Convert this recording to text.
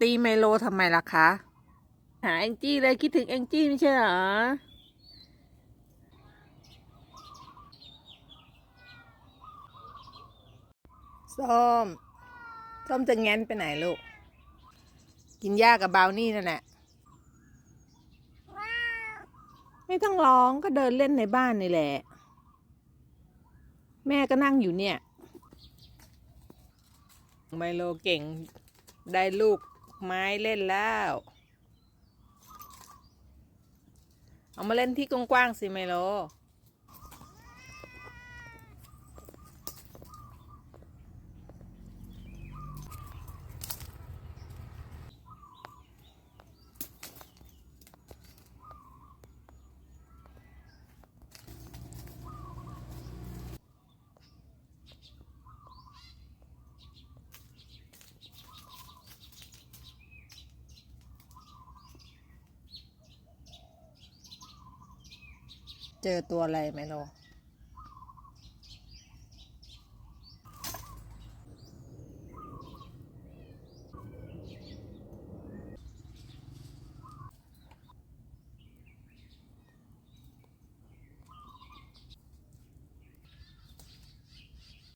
ตีไมโลทำไมล่ะคะ หาแองจี้เลยคิดถึงแองจี้ไม่ใช่เหรอ ส้ม ส้มจะแง้นไปไหนลูก กินหญ้ากับบราวนี่นั่นแหละ ไม่ต้องร้องก็เดินเล่นในบ้านนี่แหละ แม่ก็นั่งอยู่เนี่ย ไมโลเก่งได้ลูก ไม้เล่นแล้ว เอามาเล่นที่กว้างๆสิไมโล เจอตัวอะไรไหมโล